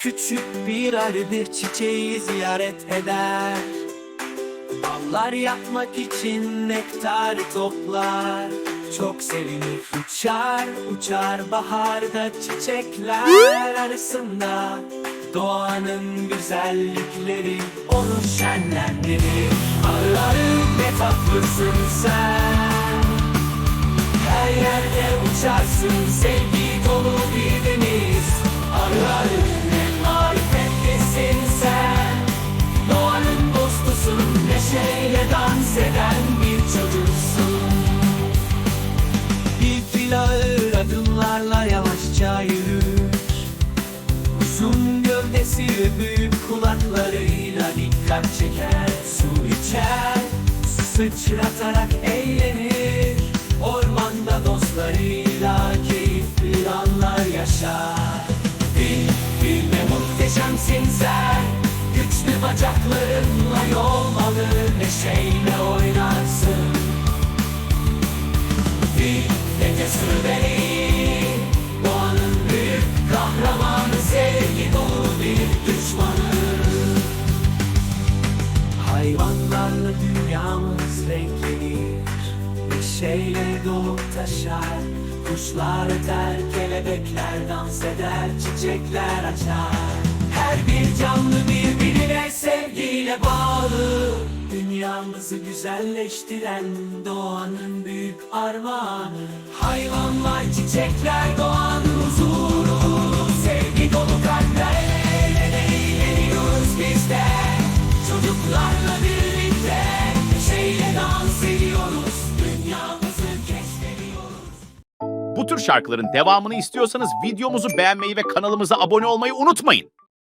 Küçük bir arı bir çiçeği ziyaret eder. Ballar yapmak için nektar toplar. Çok sevinir uçar uçar baharda çiçekler arasında. Doğanın güzellikleri onu şenlendirir. Arı ne tatlısın sen. Her yerde uçarsın sevgi ve büyük kulaklarıyla dikkat çeker. Su içer, sıçratarak eğlenir. Ormanda dostlarıyla keyifli anlar yaşar. Fil, fil ne muhteşemsin sen. Güçlü bacaklarınla yol alır Neşeyle oynarsın. Fil ne cesur beni düşmanı. Hayvanlarla dünyamız renklenir. Neşeyle dolup taşar. Kuşlar öter, kelebekler dans eder Çiçekler açar. Her bir canlı birbirine sevgiyle bağlı. Dünyamızı güzelleştiren doğanın büyük armağanı. Hayvanlar, çiçekler, Bu tür şarkıların devamını istiyorsanız videomuzu beğenmeyi ve kanalımıza abone olmayı unutmayın.